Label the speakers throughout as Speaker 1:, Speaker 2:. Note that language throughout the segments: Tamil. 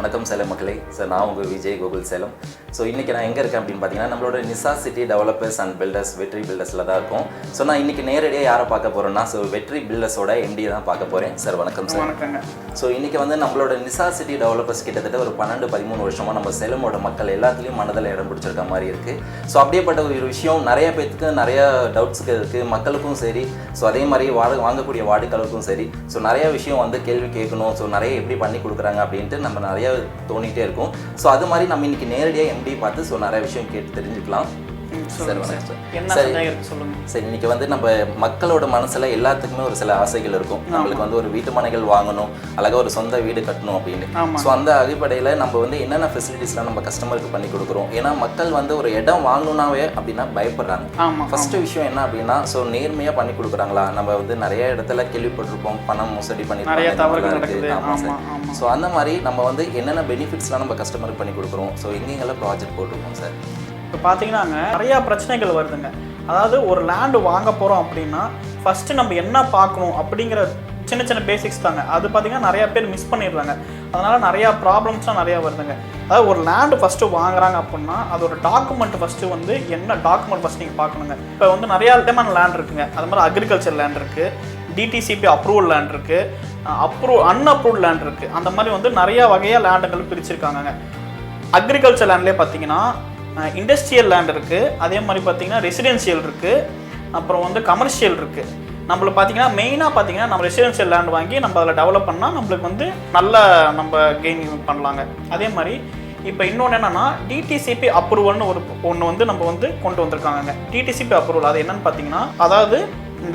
Speaker 1: வணக்கம் சேலம் மக்களே. சார் நான் உங்கள் விஜய் கோகுல் சேலம் ஸோ இன்றைக்கி நான் எங்கே இருக்கேன் அப்படின்னு பார்த்தீங்கன்னா நம்மளோட Nisa city developers and builders Vetri பில்டர்ஸில் தான் இருக்கும். ஸோ நான் இன்றைக்கி நேரடியாக யாரை பார்க்க போகிறேன்னா ஸோ வெற்றி பில்டர்ஸோட எம்டி தான் பார்க்க போகிறேன் சார் வணக்கம் சார்
Speaker 2: வணக்கங்க.
Speaker 1: ஸோ இன்றைக்கி வந்து நம்மளோட நிசா சிட்டி டெவலப்பர்ஸ் கிட்டத்தட்ட ஒரு பன்னெண்டு பதிமூணு வருஷமாக நம்ம சேலமோட மக்கள் எல்லாத்துலேயும் மனதில் இடம் பிடிச்சிருக்க மாதிரி இருக்குது ஸோ அப்படியேப்பட்ட ஒரு விஷயம் நிறைய பேர்த்துக்கு நிறைய டவுட்ஸுக்கு இருக்குது மக்களுக்கும் சரி. ஸோ அதே மாதிரி வாட வாங்கக்கூடிய வாடிக்கையாளருக்கும் சரி. ஸோ நிறைய விஷயம் வந்து கேள்வி கேட்கணும். ஸோ நிறைய எப்படி பண்ணி கொடுக்குறாங்க அப்படின்ட்டு நம்ம நிறைய தோணிகிட்டே இருக்கும். ஸோ அது மாதிரி நம்ம இன்னைக்கு நேரடியாக எம்டி பார்த்து ஸோ நிறைய விஷயம் கேட்டு தெரிஞ்சுக்கலாம். சார் வணக்கம்
Speaker 2: சார்.
Speaker 1: சார். சரி. சரி இன்னைக்கு வந்து நம்ம மக்களோட மனசுல எல்லாத்துக்குமே ஒரு சில ஆசைகள் இருக்கும். நம்மளுக்கு வந்து ஒரு வீட்டு மனைகள் வாங்கணும் அழகா ஒரு சொந்த வீடு கட்டணும் அப்படின்னு. ஸோ அந்த அடிப்படையில் நம்ம வந்து என்னென்ன ஃபெசிலிட்டிஸ்லாம் நம்ம கஸ்டமருக்கு பண்ணி கொடுக்குறோம்? ஏன்னா மக்கள் வந்து ஒரு இடம் வாங்கணும்னாவே அப்படின்னா பயப்படுறாங்க. ஃபர்ஸ்ட் விஷயம் என்ன அப்படின்னா ஸோ நேர்மையாக பண்ணி கொடுக்குறாங்களா? நம்ம வந்து நிறைய இடத்துல கேள்விப்பட்டிருப்போம் பணம் மோசடி பண்ணி
Speaker 2: நிறைய தவறுகள் நடக்குது. ஆமா ஆமா
Speaker 1: ஸோ அந்த மாதிரி நம்ம வந்து என்னென்ன பெனிஃபிட்ஸ்லாம் நம்ம கஸ்டமருக்கு பண்ணி கொடுக்குறோம்? ஸோ எங்கெங்கெல்லாம் ப்ராஜெக்ட் போட்டிருக்கோம் சார்?
Speaker 2: இப்போ பார்த்தீங்கன்னாங்க நிறையா பிரச்சனைகள் வருதுங்க. அதாவது ஒரு லேண்டு வாங்க போகிறோம் அப்படின்னா ஃபஸ்ட்டு நம்ம என்ன பார்க்கணும் அப்படிங்கிற சின்ன சின்ன பேசிக்ஸ் தாங்க. அது பார்த்தீங்கன்னா நிறையா பேர் மிஸ் பண்ணிடுறாங்க. அதனால் நிறையா ப்ராப்ளம்ஸ்லாம் நிறையா வருதுங்க. அதாவது ஒரு லேண்டு ஃபஸ்ட்டு வாங்குறாங்க அப்படின்னா அதோட டாக்குமெண்ட் ஃபஸ்ட்டு வந்து என்ன டாக்குமெண்ட் ஃபஸ்ட் நீங்கள் பார்க்கணுங்க. இப்போ வந்து நிறையா விதமான லேண்ட் இருக்குங்க. அது மாதிரி அக்ரிகல்ச்சர் லேண்ட் இருக்குது டிடிசிபி அப்ரூவல் லேண்ட் இருக்குது அப்ரூவ் அன்அப்ரூவ்ட் லேண்ட் இருக்குது அந்த மாதிரி வந்து நிறையா வகையாக லேண்டுகள் பிரிச்சிருக்காங்க அக்ரிகல்ச்சர் லேண்ட்லேயே பார்த்தீங்கன்னா இண்டஸ்ட்ரியல் லேண்ட் இருக்குது அதே மாதிரி பார்த்தீங்கன்னா ரெசிடென்ஷியல் இருக்குது அப்புறம் வந்து கமர்ஷியல் இருக்குது நம்மளை பார்த்தீங்கன்னா மெயினாக பார்த்தீங்கன்னா நம்ம ரெசிடென்ஷியல் லேண்ட் வாங்கி நம்ம அதில் டெவலப் பண்ணால் நம்மளுக்கு வந்து நல்ல நம்ம கெயின் பண்ணலாங்க. அதே மாதிரி இப்போ இன்னொன்று என்னென்னா டிடிசிபி அப்ரூவல்னு ஒரு ஒன்று வந்து நம்ம வந்து கொண்டு வந்திருக்காங்க டிடிசிபி அப்ரூவல் அது என்னன்னு பார்த்தீங்கன்னா அதாவது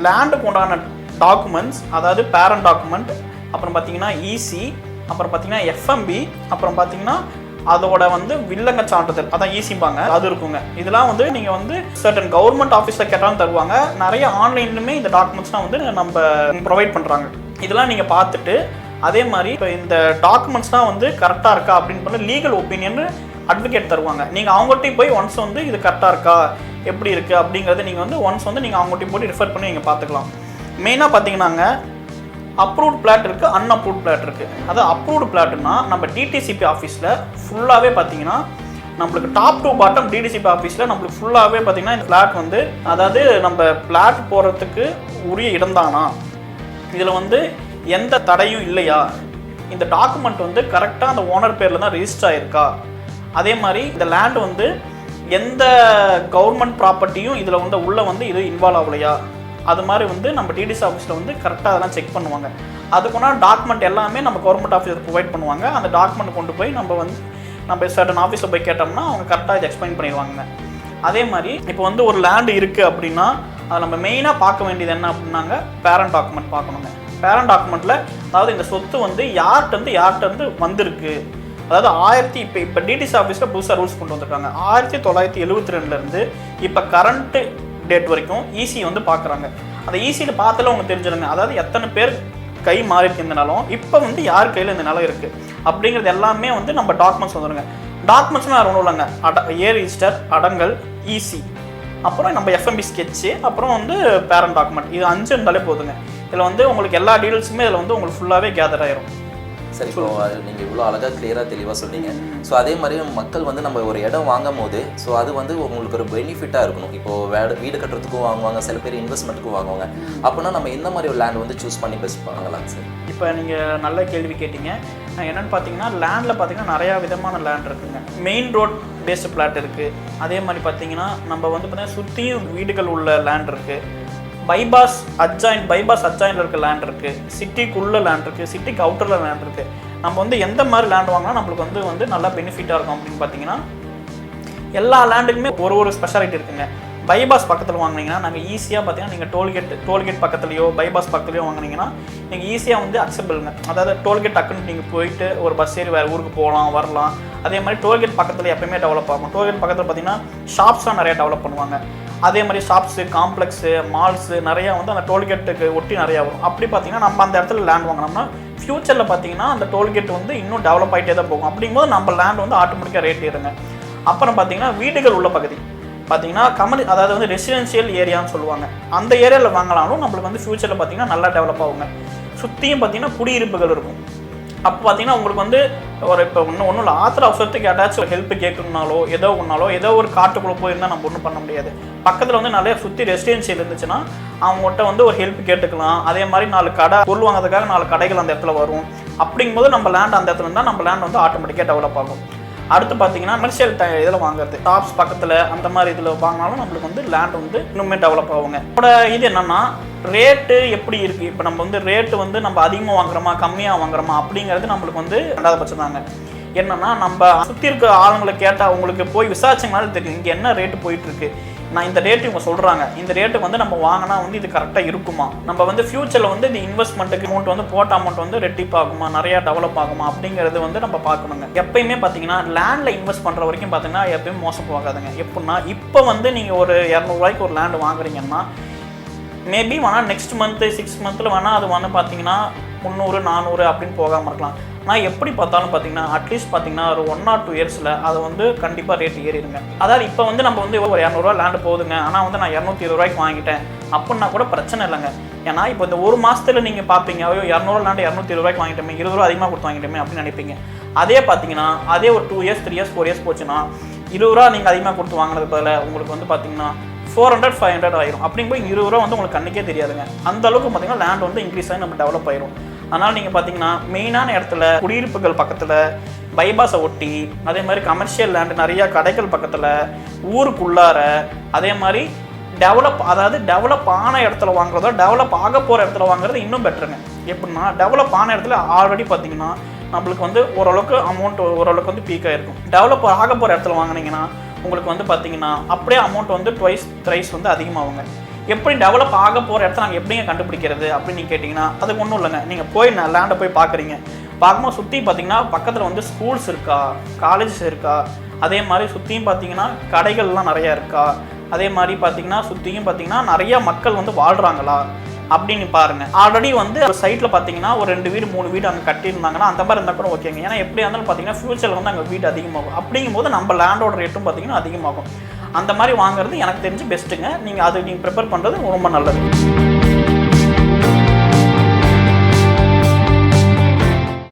Speaker 2: லேண்டுக்கு உண்டான டாக்குமெண்ட்ஸ் அதாவது பேரண்ட் டாக்குமெண்ட் அப்புறம் பார்த்தீங்கன்னா இசி அப்புறம் பார்த்தீங்கன்னா எஃப்எம்பி அப்புறம் பார்த்தீங்கன்னா அதோட வந்து வில்லங்க சான்றிதழ். அதான் ஈசிம்பாங்க. அது இருக்குங்க. இதெல்லாம் வந்து நீங்கள் வந்து சர்டன் கவர்மெண்ட் ஆஃபீஸில் கேட்டாலும் தருவாங்க. நிறைய ஆன்லைன்லுமே இந்த டாக்குமெண்ட்ஸ்லாம் வந்து நம்ம ப்ரொவைட் பண்ணுறாங்க இதெல்லாம் நீங்கள் பார்த்துட்டு அதே மாதிரி இப்போ இந்த டாக்குமெண்ட்ஸ்லாம் வந்து கரெக்டாக இருக்கா அப்படின்னு பண்ண லீகல் ஒப்பீனியன் அட்வொகேட் தருவாங்க. நீங்கள் அவங்ககிட்டயும் போய் ஒன்ஸ் வந்து இது கரெக்டாக இருக்கா? எப்படி இருக்குது அப்படிங்கிறத நீங்கள் வந்து ஒன்ஸ் வந்து நீங்கள் அவங்ககிட்டயும் போய் ரெஃபர் பண்ணி நீங்கள் பார்த்துக்கலாம். மெயினாக பார்த்தீங்கன்னாங்க அப்ரூவ்ட் பிளாட் இருக்குது அன்அப்ரூவ்ட் பிளாட் இருக்குது அது அப்ரூவ்டு பிளாட்னா நம்ம டிடிசிபி ஆஃபீஸில் ஃபுல்லாகவே பார்த்தீங்கன்னா நம்மளுக்கு டாப் டு பாட்டம் டிடிசிபி ஆஃபீஸில் நம்மளுக்கு ஃபுல்லாகவே பார்த்தீங்கன்னா இந்த பிளாட் வந்து அதாவது நம்ம பிளாட் போகிறதுக்கு உரிய இடம்தானா இதில் வந்து எந்த தடையும் இல்லையா? இந்த டாக்குமெண்ட் வந்து கரெக்டாக அந்த ஓனர் பேரில் தான் ரிஜிஸ்டர் ஆகிருக்கா அதே மாதிரி இந்த லேண்ட் வந்து எந்த கவர்மெண்ட் ப்ராப்பர்ட்டியும் இதில் வந்து உள்ளே வந்து இது இன்வால்வ் ஆகலையா? அது மாதிரி வந்து நம்ம டிடிசி ஆஃபீஸில் வந்து கரெக்டாக அதெல்லாம் செக் பண்ணுவாங்க. அதுக்குன்னா டாக்குமெண்ட் எல்லாமே நம்ம கவர்மெண்ட் ஆஃபீஸில் ப்ரொவைட் பண்ணுவாங்க. அந்த டாக்குமெண்ட் கொண்டு போய் நம்ம வந்து நம்ம சர்டன் ஆஃபீஸில் போய் கேட்டோம்னா அவங்க கரெக்டாக இதை எக்ஸ்பிளைன் பண்ணிடுவாங்க. அதே மாதிரி இப்போ வந்து ஒரு லேண்டு இருக்குது அப்படின்னா அதை நம்ம மெயினாக பார்க்க வேண்டியது என்ன அப்படின்னாங்க பேரண்ட் டாக்குமெண்ட் பார்க்கணுங்க. பேரண்ட் டாக்குமெண்ட்டில் அதாவது இந்த சொத்து வந்து யார்கிட்டருந்து யார்கிட்டருந்து வந்திருக்கு? அதாவது ஆயிரத்தி இப்போ இப்போ டிடிசி ஆஃபீஸில் புதுசாக ரூல்ஸ் கொண்டு வந்திருக்காங்க. ஆயிரத்தி தொள்ளாயிரத்தி எழுபத்தி ரெண்டுலேருந்து இப்போ கரண்ட்டு டேட் வரைக்கும் ஈசி வந்து பார்க்குறாங்க. அந்த ஈசியில் பார்த்தாலும் அவங்க தெரிஞ்சிருங்க. அதாவது எத்தனை பேர் கை மாறிட்டு இந்த நிலம் இப்போ வந்து யார் கையில் இந்த நிலம் இருக்குது அப்படிங்கிறது எல்லாமே வந்து நம்ம டாக்குமெண்ட்ஸ் வந்துருங்க. டாக்குமெண்ட்ஸ்லாம் வேறு ஒன்றும் இல்லைங்க. அட ஏ ரிஜிஸ்டர் அடங்கல் ஈசி அப்புறம் நம்ம எஃப்எம்பி ஸ்கெட்சு அப்புறம் வந்து பேரண்ட் டாக்குமெண்ட் இது அஞ்சு இருந்தாலே போதுங்க. இதில் வந்து உங்களுக்கு எல்லா டீடைல்ஸுமே இதில் வந்து உங்களுக்கு ஃபுல்லாகவே கேதர் ஆயிரும்.
Speaker 1: சரி இப்போ அது நீங்கள் இவ்வளோ அழகாக கிளியராக தெளிவாக சொன்னீங்க. ஸோ அதே மாதிரி மக்கள் வந்து நம்ம ஒரு இடம் வாங்கும் போது ஸோ அது வந்து உங்களுக்கு ஒரு பெனிஃபிட்டாக இருக்கணும். இப்போ வேடு வீடு கட்டுறதுக்கும் வாங்குவாங்க சில பேர் இன்வெஸ்ட்மெண்ட்டுக்கும் வாங்குவாங்க. அப்படின்னா நம்ம எந்த மாதிரி ஒரு லேண்ட் வந்து சூஸ் பண்ணி பெஸ்ட் வாங்கலாம் சார்
Speaker 2: இப்போ நீங்கள் நல்ல கேள்வி கேட்டீங்க. என்னென்னு பார்த்தீங்கன்னா லேண்டில் பார்த்தீங்கன்னா நிறையா விதமான லேண்ட் இருக்குங்க. மெயின் ரோட் பேஸ்டு பிளாட் இருக்குது அதே மாதிரி பார்த்தீங்கன்னா நம்ம வந்து பார்த்தீங்கன்னா சுற்றியும் வீடுகள் உள்ள லேண்ட் இருக்குது பைபாஸ் அட்ஜாயின் பைபாஸ் அட்ஜாயின்ல இருக்க லேண்ட் இருக்குது சிட்டிக்குள்ளே லேண்ட் இருக்குது சிட்டிக்கு அவுட்டரில் லேண்ட் இருக்குது நம்ம வந்து எந்த மாதிரி லேண்ட் வாங்கினா நம்மளுக்கு வந்து வந்து நல்லா பெனிஃபிட்டாக இருக்கும் அப்படின்னு பார்த்தீங்கன்னா எல்லா லேண்டுக்குமே ஒரு ஒரு ஸ்பெஷாலிட்டி இருக்குங்க. பைபாஸ் பக்கத்தில் வாங்குனீங்கன்னா நாங்கள் ஈஸியாக பார்த்தீங்கன்னா நீங்கள் டோல்கேட் டோல்கேட் பக்கத்துலையோ பைபாஸ் பக்கத்துலையோ வாங்குனீங்கன்னா நீங்கள் ஈஸியாக வந்து அக்செபிள்ங்க அதாவது டோல்கேட் டக்குன்னு நீங்கள் போயிட்டு ஒரு பஸ் ஏறி வேறு ஊருக்கு போகலாம் வரலாம். அதே மாதிரி டோல்கேட் பக்கத்தில் எப்பயுமே டெவலப் ஆகும். டோல்கேட் பக்கத்தில் பார்த்தீங்கன்னா ஷாப்ஸ்லாம் நிறையா டெவலப் பண்ணுவாங்க. அதே மாதிரி ஷாப்ஸு காம்ப்ளெக்ஸு மால்ஸு நிறையா வந்து அந்த டோல்கேட்டுக்கு ஒட்டி நிறையா வரும். அப்படி பார்த்தீங்கன்னா நம்ம அந்த இடத்துல லேண்ட் வாங்கினோம்னா ஃப்யூச்சரில் பார்த்தீங்கன்னா அந்த டோல்கேட் வந்து இன்னும் டெவலப் ஆகிட்டே தான் போகும். அப்படிங்கும்போது நம்ம லேண்ட் வந்து ஆட்டோமேட்டிக்காக ரேட் ஏறுங்க. அப்புறம் பார்த்தீங்கன்னா வீடுகள் உள்ள பகுதி. பார்த்தீங்கன்னா கமர் அதாவது வந்து ரெசிடென்ஷியல் ஏரியான்னு சொல்லுவாங்க. அந்த ஏரியாவில் வாங்கினாலும் நம்மளுக்கு வந்து ஃப்யூச்சரில் பார்த்தீங்கன்னா நல்லா டெவலப் ஆகுங்க. சுற்றியும் பார்த்தீங்கன்னா குடியிருப்புகள் இருக்கும். அப்போ பார்த்தீங்கன்னா உங்களுக்கு வந்து ஒரு இப்போ ஒன்றும் ஒன்றும் இல்லை. ஆத்திர அவசரத்துக்கு ஏதாச்சும் ஹெல்ப் கேட்கணுனாலோ ஏதோ ஒன்றாலோ ஏதோ ஒரு காட்டுக்குள்ளே போயிருந்தால் நம்ம ஒன்றும் பண்ண முடியாது. பக்கத்தில் வந்து நிறைய சுற்றி ரெசிடென்சியல் இருந்துச்சுன்னா அவங்ககிட்ட வந்து ஒரு ஹெல்ப் கேட்டுக்கலாம். அதே மாதிரி நாலு கடை பொருள் வாங்கிறதுக்காக நாலு கடைகள் அந்த இடத்துல வரும். அப்படிங்கும்போது நம்ம லேண்ட் அந்த இடத்துல இருந்தால் நம்ம லேண்ட் வந்து ஆட்டோமேட்டிக்காக டெவலப் ஆகும். அடுத்து பார்த்தீங்கன்னா கமர்ஷியல் இதில் வாங்குறது. டாப்ஸ் பக்கத்தில் அந்த மாதிரி இதில் வாங்கினாலும் நம்மளுக்கு வந்து லேண்ட் வந்து இன்னுமே டெவலப் ஆகுங்க. இதோட இது என்னன்னா ரேட்டு எப்படி இருக்குது இப்போ நம்ம வந்து ரேட்டு வந்து நம்ம அதிகமாக வாங்குறோமா கம்மியாக வாங்குறோமா அப்படிங்கிறது நம்மளுக்கு வந்து ரெண்டாவது பட்சம் தாங்க. என்னன்னா நம்ம சுற்றி இருக்க ஆளுங்களை கேட்டால் உங்களுக்கு போய் விசாரிச்சிங்கனாலும் தெரியும். இங்கே என்ன ரேட்டு போயிட்டுருக்கு நான் இந்த ரேட்டு இவங்க சொல்கிறாங்க இந்த ரேட்டுக்கு வந்து நம்ம வாங்கினா வந்து இது கரெக்டாக இருக்குமா? நம்ம வந்து ஃப்யூச்சரில் வந்து இந்த இன்வெஸ்ட்மெண்ட்டுக்கு அமௌண்ட் வந்து போட்ட அமௌண்ட் வந்து ரெட்டிப் ஆகுமா? நிறையா டெவலப் ஆகுமா? அப்படிங்கிறது வந்து நம்ம பார்க்கணுங்க. எப்பயுமே பார்த்தீங்கன்னா லேண்டில் இன்வெஸ்ட் பண்ணுற வரைக்கும் பார்த்தீங்கன்னா எப்பயும் மோசம் போகாதுங்க எப்படின்னா இப்போ வந்து நீங்கள் ஒரு இரநூறுவாய்க்கு ஒரு லேண்டு வாங்குறீங்கன்னா மேபி வேணால் நெக்ஸ்ட் மந்த்து சிக்ஸ் மந்த்தில் வேணால் அது வந்து பார்த்தீங்கன்னா முந்நூறு நானூறு அப்படின்னு போகாமல் இருக்கலாம். நான் எப்படி பார்த்தாலும் பார்த்தீங்கன்னா அட்லீஸ்ட் பார்த்தீங்கன்னா ஒரு ஒன் ஆர் டூ இயர்ஸில் அது வந்து கண்டிப்பாக ரேட் ஏறிடுங்க. அதாவது இப்போ வந்து நம்ம வந்து ஒரு இரநூறுவா லேண்டு போகுதுங்க ஆனால் வந்து நான் இரநூத்தி இருபது ரூபாய்க்கு வாங்கிட்டேன். அப்படின்னா கூட பிரச்சனை இல்லைங்க. ஏன்னா இப்போ இந்த ஒரு மாதத்தில் நீங்கள் பார்ப்பீங்க ஐயோ இரநூறு லேண்டு இரநூத்தி இருபது ரூபாய்க்கு வாங்கிட்டோமே இருபது ரூபா அதிகமாக கொடுத்து வாங்கிட்டோமே அப்படின்னு நினைப்பீங்க. அதே பார்த்தீங்கன்னா அதே ஒரு two years three years four years போச்சுன்னா இருபது ரூபா நீங்கள் அதிகமாக கொடுத்து வாங்கினது பதில் உங்களுக்கு வந்து பார்த்தீங்கன்னா ஃபோர் ஹண்ட்ரட் ஃபைவ் ஹண்ட்ரட் ஆயிரும். அப்படிங்கும்போது இருபது ரூபா வந்து உங்களுக்கு கண்ணுக்கே தெரியாதுங்க. அந்த அளவுக்கு பார்த்தீங்கன்னா லேண்ட் வந்து இன்க்ரீஸ் ஆகி நம்ம டெவலப் ஆயிரும். அதனால் நீங்கள் பார்த்தீங்கன்னா மெயினான இடத்துல குடியிருப்புகள் பக்கத்தில் பைபாஸை ஒட்டி அதே மாதிரி கமர்ஷியல் லேண்டு நிறையா கடைகள் பக்கத்தில் ஊருக்குள்ளார அதே மாதிரி டெவலப் அதாவது டெவலப் ஆன இடத்துல வாங்குறதோ டெவலப் ஆக போகிற இடத்துல வாங்குறது இன்னும் பெட்டருங்க எப்படின்னா டெவலப் ஆன இடத்துல ஆல்ரெடி பார்த்தீங்கன்னா நம்மளுக்கு வந்து ஓரளவுக்கு அமௌண்ட் ஓரளவுக்கு வந்து பீக் ஆகிருக்கும் டெவலப் ஆக போகிற இடத்துல வாங்குனீங்கன்னா உங்களுக்கு வந்து பார்த்தீங்கன்னா அப்படியே அமௌண்ட் வந்து ட்வைஸ் ப்ரைஸ் வந்து அதிகமாகுங்க. எப்படி டெவலப் ஆக போகிற இடத்த நாங்கள் எப்படிங்க கண்டுபிடிக்கிறது அப்படின்னு நீங்கள் கேட்டிங்கன்னா அதுக்கு ஒன்றும் இல்லைங்க. நீங்கள் போய் நான் லேண்டை போய் பார்க்குறீங்க பார்க்கும்போது சுற்றி பார்த்தீங்கன்னா பக்கத்தில் வந்து ஸ்கூல்ஸ் இருக்கா காலேஜஸ் இருக்கா அதே மாதிரி சுற்றியும் பார்த்தீங்கன்னா கடைகள்லாம் நிறையா இருக்கா அதே மாதிரி பார்த்தீங்கன்னா சுற்றியும் பார்த்தீங்கன்னா நிறையா மக்கள் வந்து வாழ்கிறாங்களா அப்படின்னு பாருங்க. ஆல்ரெடி வந்து ஒரு சைட்டில் பார்த்தீங்கன்னா ஒரு ரெண்டு வீடு மூணு வீடு அங்கே கட்டியிருந்தாங்கன்னா அந்த மாதிரி இருந்தால் கூட ஓகேங்க ஏன்னா எப்படியா இருந்தாலும் பார்த்தீங்கன்னா ஃபியூச்சரில் வந்து அங்கே வீடு அதிகமாகும். அப்படிங்கும்போது நம்ம லேண்டோட ரேட்டும் பார்த்தீங்கன்னா அதிகமாகும். அந்த மாதிரி வாங்குறது எனக்கு தெரிஞ்சு பெஸ்ட்டுங்க நீங்கள் அது நீங்கள் ப்ரிப்பேர் பண்ணுறது ரொம்ப நல்லது.